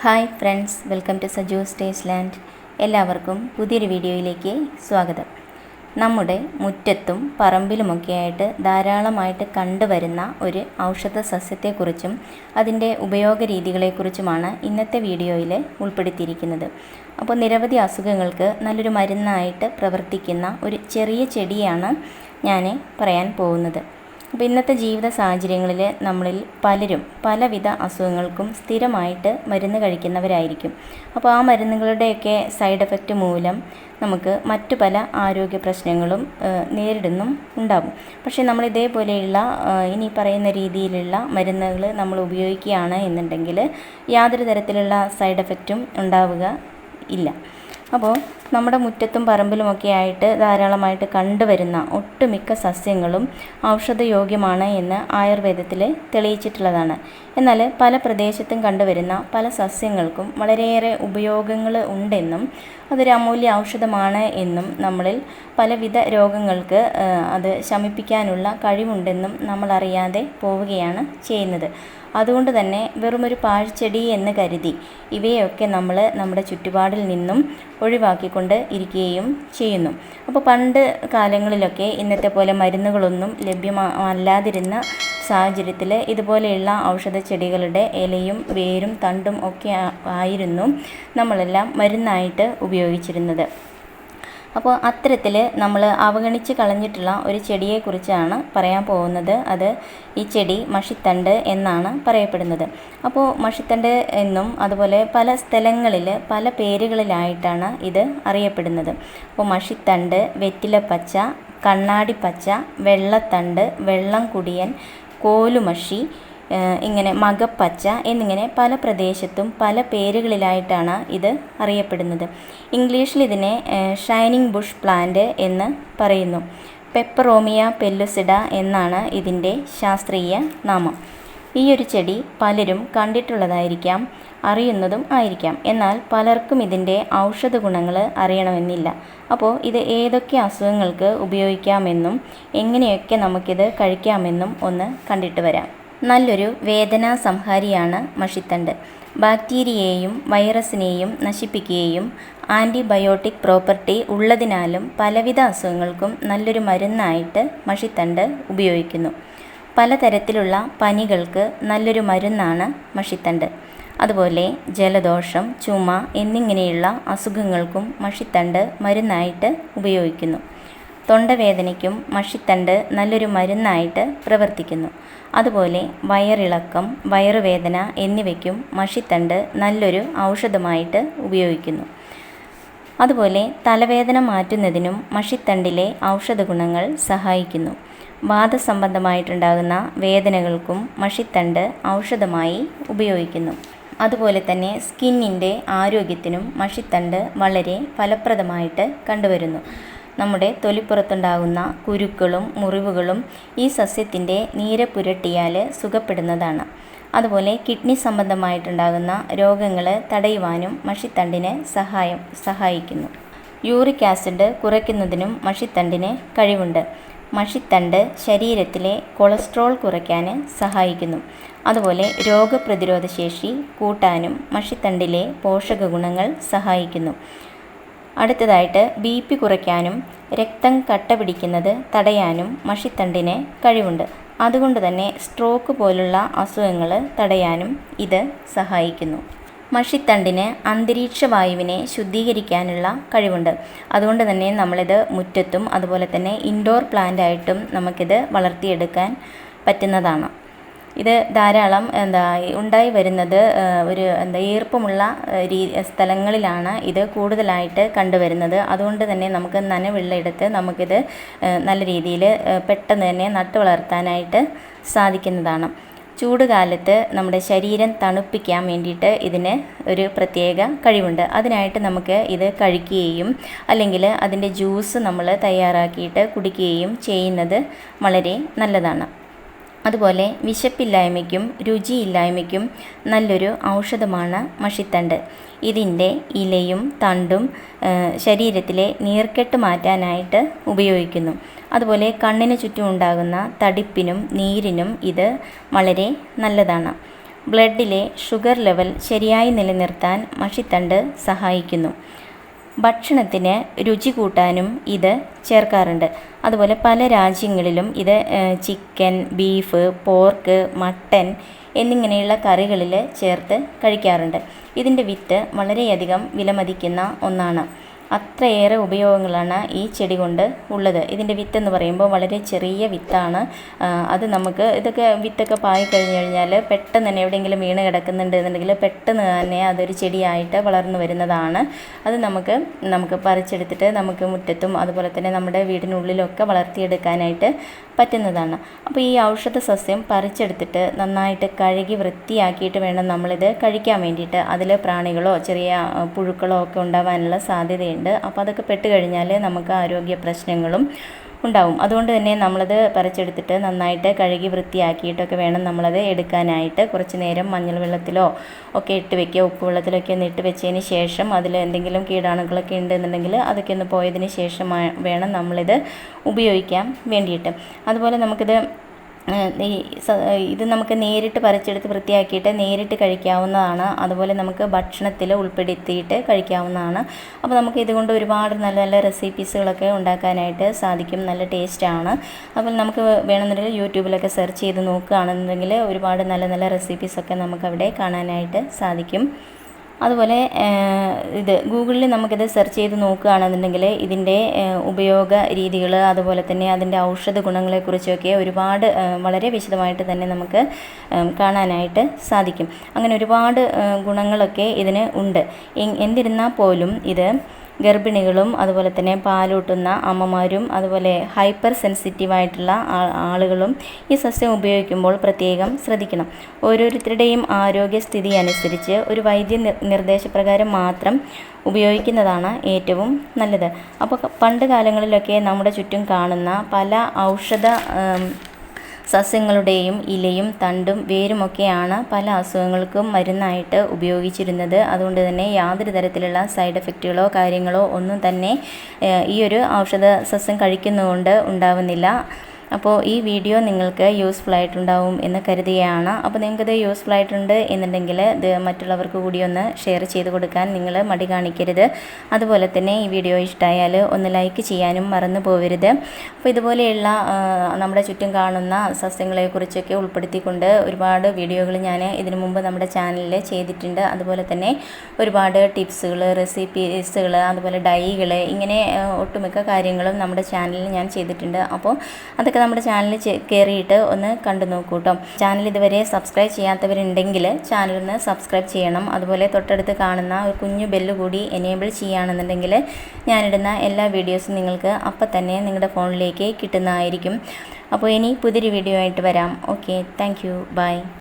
Hi friends welcome to Saju stage land. എല്ലാവർക്കും പുതിയൊരു വീഡിയോയിലേക്ക് സ്വാഗതം. നമ്മുടെ മുറ്റത്തും പറമ്പിലുമൊക്കെയായിട്ട് ധാരാളമായിട്ട് കണ്ടുവരുന്ന ഒരു ഔഷധ സസ്യത്തെക്കുറിച്ചും അതിന്റെ ഉപയോഗ രീതികളെക്കുറിച്ചുമാണ് ഇന്നത്തെ വീഡിയോയിൽ ഉൾപ്പെടുത്തിയിരിക്കുന്നത്. അപ്പോൾ നിരവധി അസുഖങ്ങൾക്ക് നല്ലൊരു മരുന്നായിട്ട് പ്രവർത്തിക്കുന്ന ഒരു ചെറിയ ചെടിയാണ് ഞാൻ പറയാൻ പോകുന്നത്. അപ്പോൾ ഇന്നത്തെ ജീവിത സാഹചര്യങ്ങളിൽ നമ്മളിൽ പലരും പലവിധ അസുഖങ്ങൾക്കും സ്ഥിരമായിട്ട് മരുന്ന് കഴിക്കുന്നവരായിരിക്കും. അപ്പോൾ ആ മരുന്നുകളുടെയൊക്കെ സൈഡ് എഫക്റ്റ് മൂലം നമുക്ക് മറ്റു പല ആരോഗ്യ പ്രശ്നങ്ങളും നേരിടുന്നും ഉണ്ടാകും. പക്ഷേ നമ്മൾ ഇതേപോലെയുള്ള ഇനി പറയുന്ന രീതിയിലുള്ള മരുന്നുകൾ നമ്മൾ ഉപയോഗിക്കുകയാണ് എന്നുണ്ടെങ്കിൽ യാതൊരു തരത്തിലുള്ള സൈഡ് എഫക്റ്റും ഉണ്ടാവുക ഇല്ല. അപ്പോൾ നമ്മുടെ മുറ്റത്തും പറമ്പിലുമൊക്കെ ആയിട്ട് ധാരാളമായിട്ട് കണ്ടുവരുന്ന ഒട്ടുമിക്ക സസ്യങ്ങളും ഔഷധയോഗ്യമാണ് എന്ന് ആയുർവേദത്തിൽ തെളിയിച്ചിട്ടുള്ളതാണ്. എന്നാൽ പല പ്രദേശത്തും കണ്ടുവരുന്ന പല സസ്യങ്ങൾക്കും വളരെയേറെ ഉപയോഗങ്ങൾ ഉണ്ടെന്നും അതൊരു അമൂല്യ ഔഷധമാണ് എന്നും നമ്മളിൽ പലവിധ രോഗങ്ങൾക്ക് അത് ശമിപ്പിക്കാനുള്ള കഴിവുണ്ടെന്നും നമ്മൾ അറിയാതെ പോവുകയാണ് ചെയ്യുന്നത്. അതുകൊണ്ട് തന്നെ വെറുമൊരു പാഴ്ചെടി എന്ന് കരുതി ഇവയൊക്കെ നമ്മൾ നമ്മുടെ ചുറ്റുപാടിൽ നിന്നും ഒഴിവാക്കിക്കൊണ്ട് ഇരിക്കുകയും ചെയ്യുന്നു. അപ്പോൾ പണ്ട് കാലങ്ങളിലൊക്കെ ഇന്നത്തെ പോലെ മരുന്നുകളൊന്നും ലഭ്യമല്ലാതിരുന്ന സാഹചര്യത്തിൽ ഇതുപോലെയുള്ള ഔഷധ ചെടികളുടെ ഇലയും വേരും തണ്ടും ഒക്കെ ആയിരുന്നു നമ്മളെല്ലാം മരുന്നായിട്ട് ഉപയോഗിച്ചിരുന്നത്. അപ്പോൾ അത്തരത്തിൽ നമ്മൾ അവഗണിച്ച് കളഞ്ഞിട്ടുള്ള ഒരു ചെടിയെക്കുറിച്ചാണ് പറയാൻ പോകുന്നത്. അത് ഈ ചെടി മഷിത്തണ്ട് എന്നാണ് പറയപ്പെടുന്നത്. അപ്പോൾ മഷിത്തണ്ട് എന്നും അതുപോലെ പല സ്ഥലങ്ങളിൽ പല പേരുകളിലായിട്ടാണ് ഇത് അറിയപ്പെടുന്നത്. അപ്പോൾ മഷിത്തണ്ട് വെറ്റിലപ്പച്ച കണ്ണാടിപ്പച്ച വെള്ളത്തണ്ട് വെള്ളം കുടിയൻ കോലുമഷി ഇങ്ങനെ മകപ്പച്ച എന്നിങ്ങനെ പല പ്രദേശത്തും പല പേരുകളിലായിട്ടാണ് ഇത് അറിയപ്പെടുന്നത്. ഇംഗ്ലീഷിൽ ഇതിനെ ഷൈനിങ് ബുഷ് പ്ലാന്റ് എന്ന് പറയുന്നു. പെപ്പറോമിയ പെല്ലുസിഡ എന്നാണ് ഇതിന്റെ ശാസ്ത്രീയ നാമം. ഈ ഒരു ചെടി പലരും കണ്ടിട്ടുള്ളതായിരിക്കാം അറിയുന്നതും ആയിരിക്കാം. എന്നാൽ പലർക്കും ഇതിന്റെ ഔഷധ ഗുണങ്ങൾ അറിയണമെന്നില്ല. അപ്പോൾ ഇത് ഏതൊക്കെ അസുഖങ്ങൾക്ക് ഉപയോഗിക്കാമെന്നും എങ്ങനെയൊക്കെ നമുക്കിത് കഴിക്കാമെന്നും ഒന്ന് കണ്ടിട്ട് വരാം. നല്ലൊരു വേദനാ സംഹാരിയാണ് മഷിത്തണ്ട്. ബാക്ടീരിയയെയും വൈറസിനെയും നശിപ്പിക്കുകയും ആന്റിബയോട്ടിക് പ്രോപ്പർട്ടി ഉള്ളതിനാലും പലവിധ അസുഖങ്ങൾക്കും നല്ലൊരു മരുന്നായിട്ട് മഷിത്തണ്ട് ഉപയോഗിക്കുന്നു. പലതരത്തിലുള്ള പനികൾക്ക് നല്ലൊരു മരുന്നാണ് മഷിത്തണ്ട്. അതുപോലെ ജലദോഷം ചുമ എന്നിങ്ങനെയുള്ള അസുഖങ്ങൾക്കും മഷിത്തണ്ട് മരുന്നായിട്ട് ഉപയോഗിക്കുന്നു. തൊണ്ടവേദനയ്ക്കും മഷിത്തണ്ട് നല്ലൊരു മരുന്നായിട്ട് പ്രവർത്തിക്കുന്നു. അതുപോലെ വയറിളക്കം വയറുവേദന എന്നിവയ്ക്കും മഷിത്തണ്ട് നല്ലൊരു ഔഷധമായിട്ട് ഉപയോഗിക്കുന്നു. അതുപോലെ തലവേദന മാറ്റുന്നതിനും മഷിത്തണ്ടിലെ ഔഷധ ഗുണങ്ങൾ സഹായിക്കുന്നു. വാദസംബന്ധമായിട്ടുണ്ടാകുന്ന വേദനകൾക്കും മഷിത്തണ്ട് ഔഷധമായി ഉപയോഗിക്കുന്നു. അതുപോലെ തന്നെ സ്കിന്നിന്റെ ആരോഗ്യത്തിനും മഷിത്തണ്ട് വളരെ ഫലപ്രദമായിട്ട് കണ്ടുവരുന്നു. നമ്മുടെ തൊലിപ്പുറത്തുണ്ടാകുന്ന കുരുക്കളും മുറിവുകളും ഈ സസ്യത്തിന്റെ നീര പുരട്ടിയാൽ സുഖപ്പെടുന്നതാണ്. അതുപോലെ കിഡ്നി സംബന്ധമായിട്ടുണ്ടാകുന്ന രോഗങ്ങൾ തടയുവാനും മഷിത്തണ്ടിനെ സഹായം സഹായിക്കുന്നു. യൂറിക് ആസിഡ് കുറയ്ക്കുന്നതിനും മഷിത്തണ്ടിന് കഴിവുണ്ട്. മഷിത്തണ്ട് ശരീരത്തിലെ കൊളസ്ട്രോൾ കുറയ്ക്കാൻ സഹായിക്കുന്നു. അതുപോലെ രോഗപ്രതിരോധ ശേഷി കൂട്ടാനും മഷിത്തണ്ടിലെ പോഷക ഗുണങ്ങൾ സഹായിക്കുന്നു. അടുത്തതായിട്ട് ബി പി കുറയ്ക്കാനും രക്തം കട്ട പിടിക്കുന്നത് തടയാനും മഷിത്തണ്ടിന് കഴിവുണ്ട്. അതുകൊണ്ട് തന്നെ സ്ട്രോക്ക് പോലുള്ള അസുഖങ്ങൾ തടയാനും ഇത് സഹായിക്കുന്നു. മഷിത്തണ്ടിന് അന്തരീക്ഷ വായുവിനെ ശുദ്ധീകരിക്കാനുള്ള കഴിവുണ്ട്. അതുകൊണ്ട് തന്നെ നമ്മളിത് മുറ്റത്തും അതുപോലെ തന്നെ ഇൻഡോർ പ്ലാന്റായിട്ടും നമുക്കിത് വളർത്തിയെടുക്കാൻ പറ്റുന്നതാണ്. ഇത് ധാരാളം എന്താ ഉണ്ടായി വരുന്നത് ഒരു എന്താ ഈർപ്പമുള്ള രീ സ്ഥലങ്ങളിലാണ് ഇത് കൂടുതലായിട്ട് കണ്ടുവരുന്നത്. അതുകൊണ്ട് തന്നെ നമുക്ക് നനവുള്ള ഇടത്ത് നമുക്കിത് നല്ല രീതിയിൽ പെട്ടെന്ന് തന്നെ നട്ടു വളർത്താനായിട്ട് സാധിക്കുന്നതാണ്. ചൂടുകാലത്ത് നമ്മുടെ ശരീരം തണുപ്പിക്കാൻ വേണ്ടിയിട്ട് ഇതിന് ഒരു പ്രത്യേക കഴിവുണ്ട്. അതിനായിട്ട് നമുക്ക് ഇത് കഴിക്കുകയും അല്ലെങ്കിൽ അതിന്റെ ജ്യൂസ് നമ്മൾ തയ്യാറാക്കിയിട്ട് കുടിക്കുകയും ചെയ്യുന്നത് വളരെ നല്ലതാണ്. അതുപോലെ വിശപ്പില്ലായ്മയ്ക്കും രുചിയില്ലായ്മയ്ക്കും നല്ലൊരു ഔഷധമാണ് മഷിത്തണ്ട്. ഇതിന്റെ ഇലയും തണ്ടും ശരീരത്തിലെ നീർക്കെട്ട് മാറ്റാനായിട്ട് ഉപയോഗിക്കുന്നു. അതുപോലെ കണ്ണിന് ചുറ്റും ഉണ്ടാകുന്ന തടിപ്പിനും നീരിനും ഇത് വളരെ നല്ലതാണ്. ബ്ലഡിലെ ഷുഗർ ലെവൽ ശരിയായി നിലനിർത്താൻ മഷിത്തണ്ട് സഹായിക്കുന്നു. ഭക്ഷണത്തിന് രുചി കൂട്ടാനും ഇത് ചേർക്കാറുണ്ട്. അതുപോലെ പല രാജ്യങ്ങളിലും ഇത് ചിക്കൻ ബീഫ് പോർക്ക് മട്ടൻ എന്നിങ്ങനെയുള്ള കറികളിൽ ചേർത്ത് കഴിക്കാറുണ്ട്. ഇതിന്റെ വിത്ത് വളരെയധികം വിലമതിക്കുന്ന ഒന്നാണ്. അത്രയേറെ ഉപയോഗങ്ങളാണ് ഈ ചെടി കൊണ്ട് ഉള്ളത്. ഇതിന്റെ വിത്തെന്ന് പറയുമ്പോൾ വളരെ ചെറിയ വിത്താണ്. അത് നമുക്ക് ഇതൊക്കെ വിത്തൊക്കെ പായി കഴിഞ്ഞ് കഴിഞ്ഞാൽ പെട്ടെന്ന് തന്നെ എവിടെയെങ്കിലും വീണ് കിടക്കുന്നുണ്ട് എന്നുണ്ടെങ്കിൽ പെട്ടെന്ന് തന്നെ അതൊരു ചെടിയായിട്ട് വളർന്നു വരുന്നതാണ്. അത് നമുക്ക് നമുക്ക് പറിച്ചെടുത്തിട്ട് നമുക്ക് മുറ്റത്തും അതുപോലെ തന്നെ നമ്മുടെ വീടിനുള്ളിലൊക്കെ വളർത്തിയെടുക്കാനായിട്ട് പറ്റുന്നതാണ്. അപ്പോൾ ഈ ഔഷധ സസ്യം പറിച്ചെടുത്തിട്ട് നന്നായിട്ട് കഴുകി വൃത്തിയാക്കിയിട്ട് വേണം നമ്മളിത് കഴിക്കാൻ വേണ്ടിയിട്ട്. അതിൽ പ്രാണികളോ ചെറിയ പുഴുക്കളോ ഒക്കെ ഉണ്ടാവാനുള്ള സാധ്യതയുണ്ട്. അപ്പോൾ അതൊക്കെ പെട്ട് കഴിഞ്ഞാൽ നമുക്ക് ആരോഗ്യ പ്രശ്നങ്ങളും ഉണ്ടാവും. അതുകൊണ്ട് തന്നെ നമ്മളത് പറിച്ചെടുത്തിട്ട് നന്നായിട്ട് കഴുകി വൃത്തിയാക്കിയിട്ടൊക്കെ വേണം നമ്മളത് എടുക്കാനായിട്ട്. കുറച്ച് നേരം മഞ്ഞൾ വെള്ളത്തിലോ ഒക്കെ ഇട്ട് വെക്കുക. ഉപ്പ് വെള്ളത്തിലൊക്കെ ഒന്ന് ഇട്ട് വെച്ചതിന് ശേഷം അതിൽ എന്തെങ്കിലും കീടാണുക്കളൊക്കെ ഉണ്ടെന്നുണ്ടെങ്കിൽ അതൊക്കെ ഒന്ന് പോയതിന് ശേഷം വേണം നമ്മളിത് ഉപയോഗിക്കാൻ വേണ്ടിയിട്ട്. അതുപോലെ നമുക്കിത് ഇത് നമുക്ക് നേരിട്ട് പറിച്ചെടുത്ത് വൃത്തിയാക്കിയിട്ട് നേരിട്ട് കഴിക്കാവുന്നതാണ്. അതുപോലെ നമുക്ക് ഭക്ഷണത്തിൽ ഉൾപ്പെടുത്തിയിട്ട് കഴിക്കാവുന്നതാണ്. അപ്പോൾ നമുക്ക് ഇതുകൊണ്ട് ഒരുപാട് നല്ല നല്ല റെസിപ്പീസുകളൊക്കെ ഉണ്ടാക്കാനായിട്ട് സാധിക്കും. നല്ല ടേസ്റ്റാണ് അപ്പോൾ നമുക്ക് വേണമെന്നുണ്ടെങ്കിൽ യൂട്യൂബിലൊക്കെ സെർച്ച് ചെയ്ത് നോക്കുകയാണെന്നുണ്ടെങ്കിൽ ഒരുപാട് നല്ല നല്ല റെസിപ്പീസൊക്കെ നമുക്കവിടെ കാണാനായിട്ട് സാധിക്കും. അതുപോലെ ഇത് ഗൂഗിളിൽ നമുക്കിത് സെർച്ച് ചെയ്ത് നോക്കുകയാണെന്നുണ്ടെങ്കിൽ ഇതിന്റെ ഉപയോഗ രീതികൾ അതുപോലെ തന്നെ അതിന്റെ ഔഷധ ഗുണങ്ങളെക്കുറിച്ചൊക്കെ ഒരുപാട് വളരെ വിശദമായിട്ട് തന്നെ നമുക്ക് കാണാനായിട്ട് സാധിക്കും. അങ്ങനെ ഒരുപാട് ഗുണങ്ങളൊക്കെ ഇതിന് ഉണ്ട്. എന്നിരുന്നാൽ പോലും ഇത് ഗർഭിണികളും അതുപോലെ തന്നെ പാലൂട്ടുന്ന അമ്മമാരും അതുപോലെ ഹൈപ്പർ സെൻസിറ്റീവായിട്ടുള്ള ആളുകളും ഈ സസ്യം ഉപയോഗിക്കുമ്പോൾ പ്രത്യേകം ശ്രദ്ധിക്കണം. ഓരോരുത്തരുടെയും ആരോഗ്യസ്ഥിതി അനുസരിച്ച് ഒരു വൈദ്യ നിർദ്ദേശപ്രകാരം മാത്രം ഉപയോഗിക്കുന്നതാണ് ഏറ്റവും നല്ലത്. അപ്പോൾ പണ്ട് കാലങ്ങളിലൊക്കെ നമ്മുടെ ചുറ്റും കാണുന്ന പല ഔഷധ സസ്യങ്ങളുടെയും ഇലയും തണ്ടും വേരുമൊക്കെയാണ് പല അസുഖങ്ങൾക്കും മരുന്നായിട്ട് ഉപയോഗിച്ചിരുന്നത്. അതുകൊണ്ട് തന്നെ യാതൊരു തരത്തിലുള്ള സൈഡ് എഫക്റ്റുകളോ കാര്യങ്ങളോ ഒന്നും തന്നെ ഈ ഒരു ഔഷധ സസ്യം കഴിക്കുന്നതുകൊണ്ട് ഉണ്ടാവുന്നില്ല. അപ്പോൾ ഈ വീഡിയോ നിങ്ങൾക്ക് യൂസ്ഫുൾ ആയിട്ടുണ്ടാവും എന്ന് കരുതുകയാണ്. അപ്പോൾ നിങ്ങൾക്കിത് യൂസ്ഫുൾ ആയിട്ടുണ്ട് എന്നുണ്ടെങ്കിൽ ഇത് മറ്റുള്ളവർക്ക് കൂടി ഒന്ന് ഷെയർ ചെയ്ത് കൊടുക്കാൻ നിങ്ങൾ മടി കാണിക്കരുത്. അതുപോലെ തന്നെ ഈ വീഡിയോ ഇഷ്ടമായാൽ ഒന്ന് ലൈക്ക് ചെയ്യാനും മറന്നു പോകരുത് അപ്പോൾ ഇതുപോലെയുള്ള നമ്മുടെ ചുറ്റും കാണുന്ന സസ്യങ്ങളെക്കുറിച്ചൊക്കെ ഉൾപ്പെടുത്തിക്കൊണ്ട് ഒരുപാട് വീഡിയോകൾ ഞാൻ ഇതിനു മുമ്പ് നമ്മുടെ ചാനലിൽ ചെയ്തിട്ടുണ്ട്. അതുപോലെ തന്നെ ഒരുപാട് ടിപ്സുകൾ റെസിപ്പീസുകൾ അതുപോലെ ഡൈകൾ ഇങ്ങനെ ഒട്ടുമിക്ക കാര്യങ്ങളും നമ്മുടെ ചാനലിൽ ഞാൻ ചെയ്തിട്ടുണ്ട്. അപ്പോൾ അതൊക്കെ ഒക്കെ നമ്മുടെ ചാനൽ കയറിയിട്ട് ഒന്ന് കണ്ടു നോക്കൂ കേട്ടോ ചാനൽ ഇതുവരെ സബ്സ്ക്രൈബ് ചെയ്യാത്തവരുണ്ടെങ്കിൽ ചാനലൊന്ന് സബ്സ്ക്രൈബ് ചെയ്യണം. അതുപോലെ തൊട്ടടുത്ത് കാണുന്ന ഒരു കുഞ്ഞു ബെല്ല് കൂടി എനേബിൾ ചെയ്യുകയാണെന്നുണ്ടെങ്കിൽ ഞാനിടുന്ന എല്ലാ വീഡിയോസും നിങ്ങൾക്ക് അപ്പം തന്നെ നിങ്ങളുടെ ഫോണിലേക്ക് കിട്ടുന്നതായിരിക്കും. അപ്പോൾ ഇനി പുതിയൊരു വീഡിയോ ആയിട്ട് വരാം. Okay thank bye